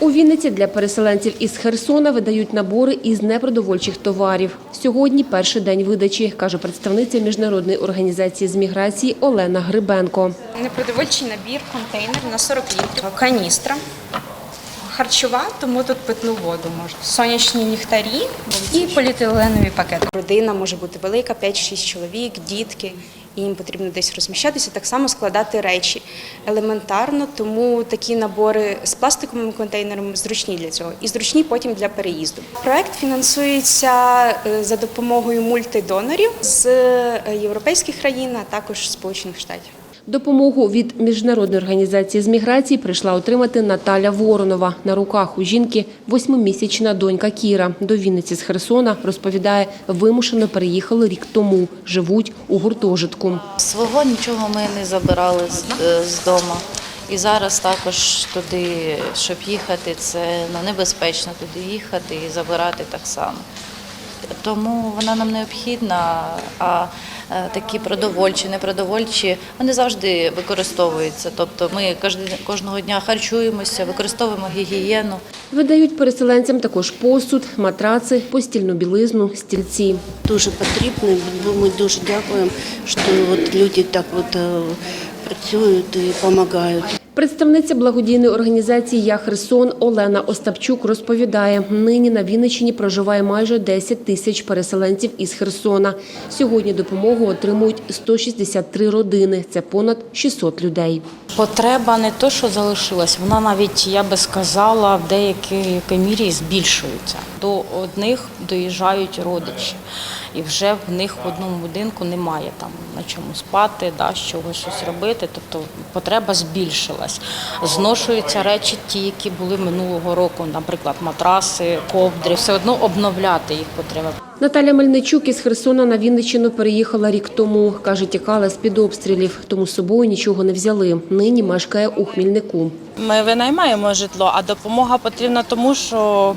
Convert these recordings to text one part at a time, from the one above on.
У Вінниці для переселенців із Херсона видають набори із непродовольчих товарів. Сьогодні перший день видачі, каже представниця міжнародної організації з міграції Олена Грибенко. Непродовольчий набір, контейнер на 40 літрів, каністра. Харчова, тому тут питну воду можна. Сонячні ліхтарі і поліетиленові пакети. Родина може бути велика, 5-6 чоловік, дітки. І їм потрібно десь розміщатися, так само складати речі елементарно, тому такі набори з пластиковими контейнерами зручні для цього і зручні потім для переїзду. Проект фінансується е, за допомогою мультидонорів з е, європейських країн, а також Сполучених Штатів. Допомогу від міжнародної організації з міграції прийшла отримати Наталя Воронова. На руках у жінки восьмимісячна донька Кіра. До Вінниці з Херсона, розповідає, вимушено переїхали рік тому. Живуть у гуртожитку. Свого нічого ми не забирали з, е, дому. І зараз також туди, щоб їхати, це ну, небезпечно туди їхати і забирати так само. Тому вона нам необхідна, а е, такі продовольчі, непродовольчі, вони завжди використовуються. Тобто ми кожного дня харчуємося, використовуємо гігієну. Видають переселенцям також посуд, матраци, постільну білизну, стільці. дуже потрібно. Ми дуже дякуємо, що от люди так от е, працюють і допомагають. Представниця благодійної організації Я Херсон Олена Остапчук розповідає, нині на Вінниччині проживає майже 10 тисяч переселенців із Херсона. Сьогодні допомогу отримують 163 родини. Це понад 600 людей. Потреба не то, що залишилась, вона навіть, я би сказала, в деякій мірі збільшується. До одних доїжджають родичі, і вже в них в одному будинку немає там на чому спати, да, чого щось робити. Тобто потреба збільшилась. Зношуються речі, ті, які були минулого року, наприклад, матраси, ковдри, все одно обновляти їх потреба. Наталя Мельничук із Херсона на Вінниччину переїхала рік тому. Каже, тікала з-під обстрілів, тому з собою нічого не взяли. Нині мешкає у Хмільнику. Ми винаймаємо житло, а допомога потрібна тому, що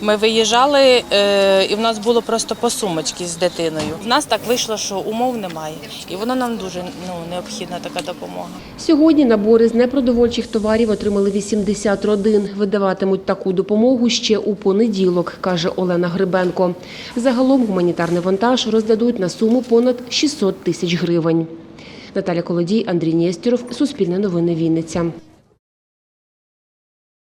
ми виїжджали е, і в нас було просто по сумочці з дитиною. В нас так вийшло, що умов немає, і воно нам дуже ну, необхідна така допомога. Сьогодні набори з непродовольчих товарів отримали 80 родин. Видаватимуть таку допомогу ще у понеділок, каже Олена Грибенко. Загалом гуманітарний вантаж роздадуть на суму понад 600 тисяч гривень. Наталя Колодій, Андрій Нєстєров, Суспільне новини Вінниця.